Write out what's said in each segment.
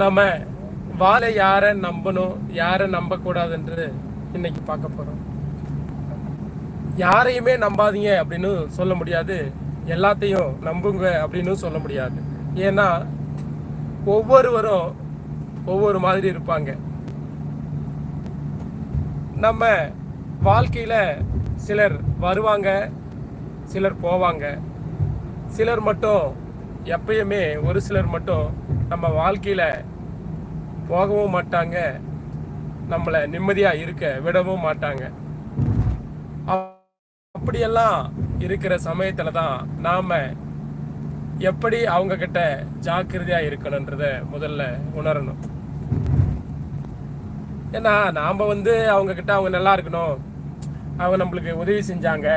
நம்ம வாழ யாரை நம்பணும் யாரை நம்பக்கூடாதுன்றது இன்னைக்கு பார்க்க போகிறோம் யாரையுமே நம்பாதீங்க அப்படின்னு சொல்ல முடியாது. எல்லாத்தையும் நம்புங்க அப்படின்னு சொல்ல முடியாது. ஏன்னா ஒவ்வொருவரும் ஒவ்வொரு மாதிரி இருப்பாங்க. நம்ம வாழ்க்கையில் சிலர் வருவாங்க சிலர் போவாங்க. சிலர் மட்டும் எப்பயுமே ஒரு சிலர் மட்டும் நம்ம வாழ்க்கையில போகவும் மாட்டாங்க. நம்மளை நிம்மதியாக இருக்க விடவும் மாட்டாங்க. அப்படியெல்லாம் இருக்கிற சமயத்துல தான் நாம எப்படி அவங்க கிட்ட ஜாக்கிரதையா இருக்கணுன்றத முதல்ல உணரணும். ஏன்னா நாம் வந்து அவங்க கிட்ட அவங்க நல்லா இருக்கணும். அவங்க நம்மளுக்கு உதவி செஞ்சாங்க.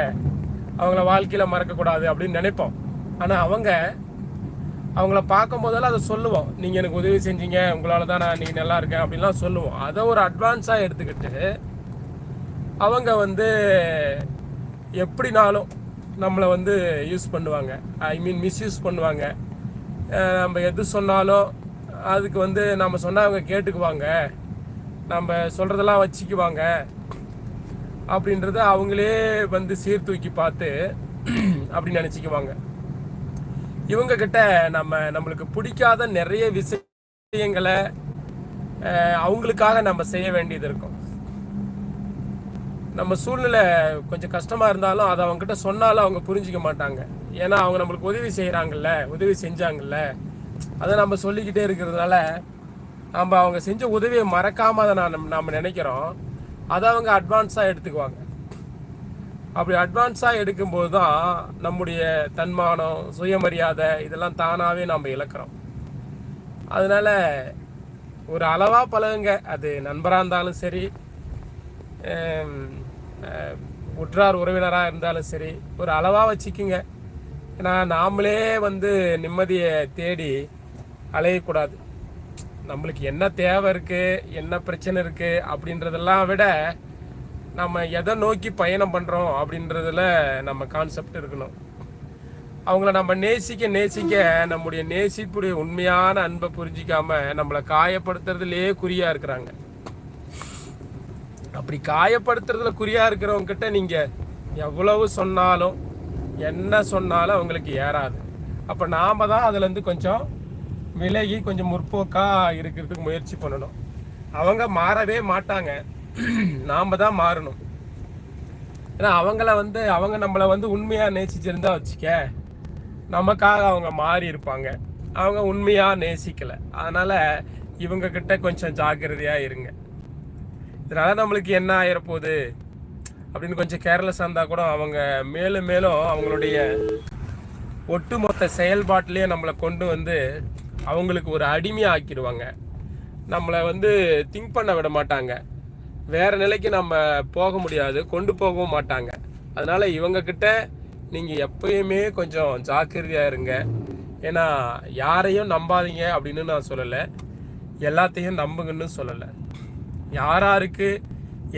அவங்கள வாழ்க்கையில மறக்கக்கூடாது அப்படின்னு நினைப்போம். ஆனால் அவங்க அவங்கள பார்க்கும் போதெல்லாம் அதை சொல்லுவோம். நீங்கள் எனக்கு உதவி செஞ்சீங்க உங்களால் தான் நான் நீங்கள் நல்லா இருக்கேன் அப்படின்லாம் சொல்லுவோம். அதை ஒரு அட்வான்ஸாக எடுத்துக்கிட்டு அவங்க வந்து எப்படினாலும் நம்மளை வந்து யூஸ் பண்ணுவாங்க. ஐ மீன் மிஸ்யூஸ் பண்ணுவாங்க. நம்ம எது சொன்னாலும் அதுக்கு வந்து நம்ம சொன்னால் அவங்க கேட்டுக்குவாங்க. நம்ம சொல்கிறதெல்லாம் வச்சுக்குவாங்க. அப்படின்றத அவங்களே வந்து சீர்தூக்கி பார்த்து அப்படி நினச்சிக்குவாங்க. இவங்க கிட்ட நம்ம நம்மளுக்கு பிடிக்காத நிறைய விஷயங்களை அவங்களுக்காக நம்ம செய்ய வேண்டியது இருக்கும். நம்ம சூழ்நிலை கொஞ்சம் கஷ்டமாக இருந்தாலும் அதை அவங்ககிட்ட சொன்னாலும் அவங்க புரிஞ்சுக்க மாட்டாங்க. ஏன்னா அவங்க நம்மளுக்கு உதவி செய்கிறாங்கல்ல உதவி செஞ்சாங்கல்ல. அதை நம்ம சொல்லிக்கிட்டே இருக்கிறதுனால நம்ம அவங்க செஞ்ச உதவியை மறக்காம அதை நான் நம்ம நினைக்கிறோம். அதை அவங்க அட்வான்ஸாக எடுத்துக்குவாங்க. அப்படி அட்வான்ஸாக எடுக்கும்போது தான் நம்முடைய தன்மானம் சுயமரியாதை இதெல்லாம் தானாகவே நம்ம இழக்கிறோம். அதனால ஒரு அளவாக பழகுங்க. அது நண்பராக இருந்தாலும் சரி உற்றார் உறவினராக இருந்தாலும் சரி ஒரு அளவாக வச்சுக்குங்க. ஏன்னா நாமளே வந்து நிம்மதியை தேடி அலையக்கூடாது. நம்மளுக்கு என்ன தேவை இருக்குது என்ன பிரச்சனை இருக்குது அப்படின்றதெல்லாம் விட நம்ம எதை நோக்கி பயணம் பண்ணுறோம் அப்படின்றதுல நம்ம கான்செப்ட் இருக்கணும். அவங்கள நம்ம நேசிக்க நேசிக்க நம்முடைய நேசிப்புடைய உண்மையான அன்பை புரிஞ்சிக்காம நம்மளை காயப்படுத்துறதுலேயே குறியா இருக்கிறாங்க. அப்படி காயப்படுத்துறதுல குறியா இருக்கிறவங்க கிட்ட நீங்க எவ்வளவு சொன்னாலும் என்ன சொன்னாலும் அவங்களுக்கு ஏறாது. அப்ப நாம தான் அதுல இருந்து கொஞ்சம் விலகி கொஞ்சம் முற்போக்கா இருக்கிறதுக்கு முயற்சி பண்ணணும். அவங்க மாறவே மாட்டாங்க. நாம் தான் மாறணும். ஏன்னா அவங்கள வந்து அவங்க நம்மளை வந்து உண்மையாக நேசிச்சிருந்தா வச்சுக்க நமக்காக அவங்க மாறி இருப்பாங்க. அவங்க உண்மையாக நேசிக்கலை. அதனால் இவங்கக்கிட்ட கொஞ்சம் ஜாக்கிரதையாக இருங்க. இதனால் நம்மளுக்கு என்ன ஆயிரப்போகுது? அப்படின்னு கொஞ்சம் கேர்லெஸ் இருந்தால் கூட அவங்க மேலும் மேலும் அவங்களுடைய ஒட்டுமொத்த செயல்பாட்டிலேயே நம்மளை கொண்டு வந்து அவங்களுக்கு ஒரு அடிமையாக ஆக்கிடுவாங்க நம்மளை வந்து திங்க் பண்ண விட மாட்டாங்க. வேறு நிலைக்கு நம்ம போக முடியாது கொண்டு போகவும் மாட்டாங்க. அதனால் இவங்கக்கிட்ட நீங்கள் எப்பயுமே கொஞ்சம் ஜாக்கிரதையாக இருங்க. ஏன்னா யாரையும் நம்பாதீங்க அப்படின்னு நான் சொல்லலை. எல்லாத்தையும் நம்புங்கன்னு சொல்லலை. யாராருக்கு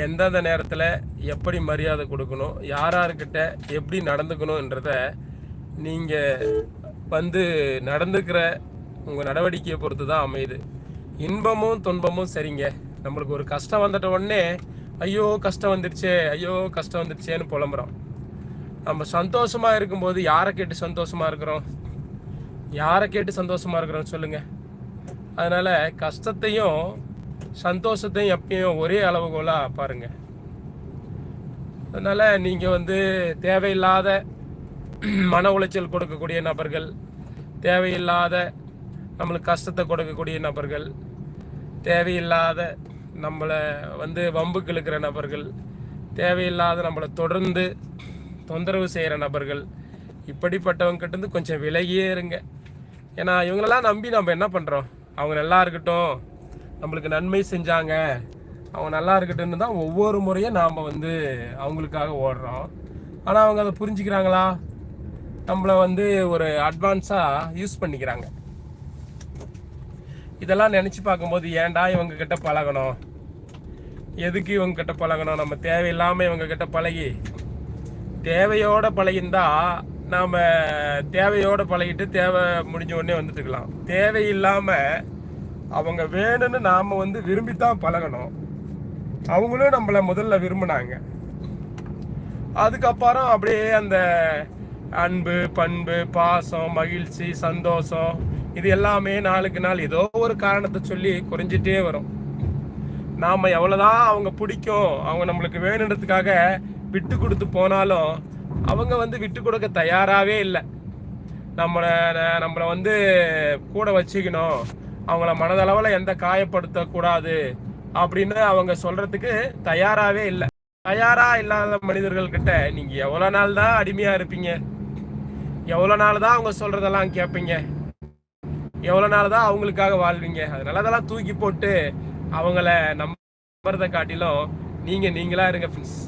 எந்தெந்த நேரத்தில் எப்படி மரியாதை கொடுக்கணும் யாராருக்கிட்ட எப்படி நடந்துக்கணுன்றத நீங்கள் வந்து நடந்துக்கிற உங்கள் நடவடிக்கையை பொறுத்து தான் அமையுது. இன்பமும் துன்பமும் சரிங்க. நம்மளுக்கு ஒரு கஷ்டம் வந்துட்ட உடனே ஐயோ கஷ்டம் வந்துடுச்சே ஐயோ கஷ்டம் வந்துடுச்சேன்னு புலம்புறோம். நம்ம சந்தோஷமாக இருக்கும்போது யாரை கேட்டு சந்தோஷமா இருக்கிறோம்? யாரை கேட்டு சந்தோஷமாக இருக்கிறோம் சொல்லுங்கள் அதனால் கஷ்டத்தையும் சந்தோஷத்தையும் எப்பயும் ஒரே அளவுகோலாக பாருங்கள் அதனால் நீங்கள் வந்து தேவையில்லாத மன உளைச்சல் கொடுக்கக்கூடிய நபர்கள் தேவையில்லாத நம்மளுக்கு கஷ்டத்தை கொடுக்கக்கூடிய நபர்கள் தேவையில்லாத நம்மளை வந்து வம்புக்கு இழுக்கிற நபர்கள் தேவையில்லாத நம்மளை தொடர்ந்து தொந்தரவு செய்கிற நபர்கள் இப்படிப்பட்டவங்க கொஞ்சம் விலகியே இருங்க. ஏன்னா இவங்களெல்லாம் நம்பி நம்ம என்ன பண்ணுறோம் அவங்க நல்லா இருக்கட்டும் நம்மளுக்கு நன்மை செஞ்சாங்க அவங்க நல்லா இருக்கட்டும்னு தான் ஒவ்வொரு முறையும் நாம் வந்து அவங்களுக்காக ஓடுறோம். ஆனால் அவங்க அதை புரிஞ்சுக்கிறாங்களா? நம்மளை வந்து ஒரு அட்வான்ஸாக யூஸ் பண்ணிக்கிறாங்க. இதெல்லாம் நினச்சி பார்க்கும்போது ஏன்டா இவங்க கிட்ட பழகணும்? எதுக்கு இவங்க கிட்ட பழகணும்? நம்ம தேவையில்லாமல் இவங்க கிட்ட பழகி தேவையோட பழகிருந்தா நாம் தேவையோட பழகிட்டு தேவை முடிஞ்ச உடனே வந்துட்டுக்கலாம். தேவையில்லாமல் அவங்க வேணும்னு நாம் வந்து விரும்பித்தான் பழகணும். அவங்களும் நம்மளை முதல்ல விரும்பினாங்க. அதுக்கப்புறம் அப்படியே அந்த அன்பு பண்பு பாசம் மகிழ்ச்சி சந்தோஷம் இது எல்லாமே நாளுக்கு நாள் ஏதோ ஒரு காரணத்தை சொல்லி குறைஞ்சிட்டே வரும். நாம் எவ்வளோதான் அவங்க பிடிக்கும் அவங்க நம்மளுக்கு வேணுன்றதுக்காக விட்டு கொடுத்து போனாலும் அவங்க வந்து விட்டு கொடுக்க தயாராகவே இல்லை. நம்மளை நம்மளை வந்து கூட வச்சுக்கணும் அவங்கள மனதளவில் எந்த காயப்படுத்தக்கூடாது அப்படின்னு அவங்க சொல்கிறதுக்கு தயாராகவே இல்லை. தயாராக இல்லாத மனிதர்கள்கிட்ட நீங்கள் எவ்வளோ நாள் தான் அடிமையாக இருப்பீங்க? எவ்வளோ நாள் தான் அவங்க சொல்கிறதெல்லாம் கேட்பீங்க? எவ்வளோ நாள் தான் அவங்களுக்காக வாழ்வீங்க? அதனால அதெல்லாம் தூக்கி போட்டு அவங்கள நம்புறதை காட்டிலும் நீங்கள் நீங்களாக இருங்க ஃப்ரெண்ட்ஸ்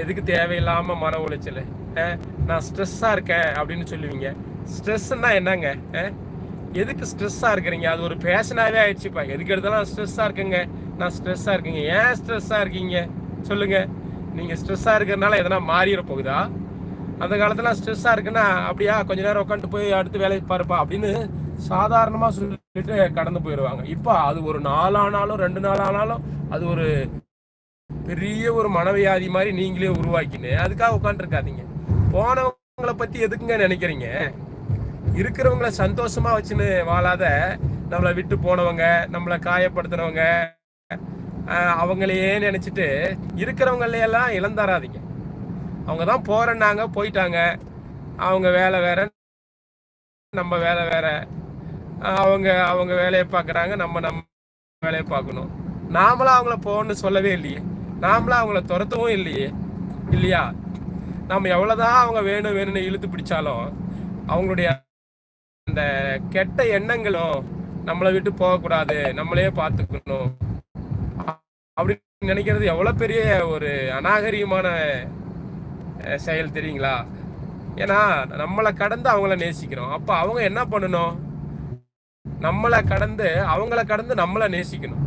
எதுக்கு தேவையில்லாமல் மன உளைச்சல்? நான் ஸ்ட்ரெஸ்ஸாக இருக்கேன் அப்படின்னு சொல்லுவீங்க. ஸ்ட்ரெஸ்ஸுன்னா என்னங்க? எதுக்கு ஸ்ட்ரெஸ்ஸாக இருக்கிறீங்க? அது ஒரு பேஷனாகவே ஆயிடுச்சுப்பா. எதுக்கு எடுத்தாலும் ஸ்ட்ரெஸ்ஸாக இருக்குங்க. நான் ஸ்ட்ரெஸ்ஸாக இருக்கீங்க. ஏன் ஸ்ட்ரெஸ்ஸாக இருக்கீங்க? சொல்லுங்கள் நீங்கள் ஸ்ட்ரெஸ்ஸாக இருக்கிறதுனால எதனா மாறிட போகுதா? அந்த காலத்தில் ஸ்ட்ரெஸ்ஸாக இருக்குன்னா அப்படியா? கொஞ்ச நேரம் உட்காந்துட்டு போய் அடுத்து வேலைக்கு பாருப்பா அப்படின்னு சாதாரணமாக சொல்லிட்டு கடந்து போயிடுவாங்க இப்போ அது ஒரு நாள் ஆனாலும் ரெண்டு நாள் ஆனாலும் அது ஒரு பெரிய ஒரு மனவியாதி மாதிரி நீங்களே உருவாக்கின்னு அதுக்காக உட்காந்துருக்காதீங்க போனவங்களை பற்றி எதுக்குங்க நினைக்கிறீங்க? இருக்கிறவங்கள சந்தோஷமாக வச்சுன்னு வாழாத நம்மளை விட்டு போனவங்க நம்மளை காயப்படுத்துகிறவங்க அவங்களையே நினச்சிட்டு இருக்கிறவங்களையெல்லாம் இழந்தாராதீங்க அவங்க தான் போறேன்னாங்க போயிட்டாங்க. அவங்க வேலை வேற நம்ம வேலை வேற. அவங்க அவங்க வேலையை பார்க்குறாங்க நம்ம நம்ம வேலையை பார்க்கணும். நாமளும் அவங்கள போகணும்னு சொல்லவே இல்லையே. நாமளும் அவங்கள துரத்தவும் இல்லையே. இல்லையா? நம்ம எவ்வளோதான் அவங்க வேணும் வேணும்னு இழுத்து பிடிச்சாலும் அவங்களுடைய அந்த கெட்ட எண்ணங்களும் நம்மளை விட்டு போகக்கூடாது. நம்மளே பார்த்துக்கணும். அப்படின்னு நினைக்கிறது எவ்வளோ பெரிய ஒரு அநாகரிகமான செயல் தெரியுங்களா? ஏன்னா நம்மளை கடந்து அவங்கள நேசிக்கிறோம். அப்போ அவங்க என்ன பண்ணணும்? நம்மளை கடந்து அவங்கள கடந்து நம்மளை நேசிக்கணும்.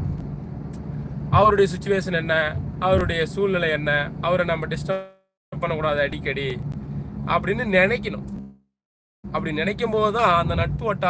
அவருடைய சுச்சுவேஷன் என்ன? அவருடைய சூழ்நிலை என்ன? அவரை நம்ம டிஸ்டர்ப் பண்ணக்கூடாது அடிக்கடி. அப்படின்னு நினைக்கணும். அப்படி நினைக்கும் போது தான் அந்த நட்பு வட்டாரம்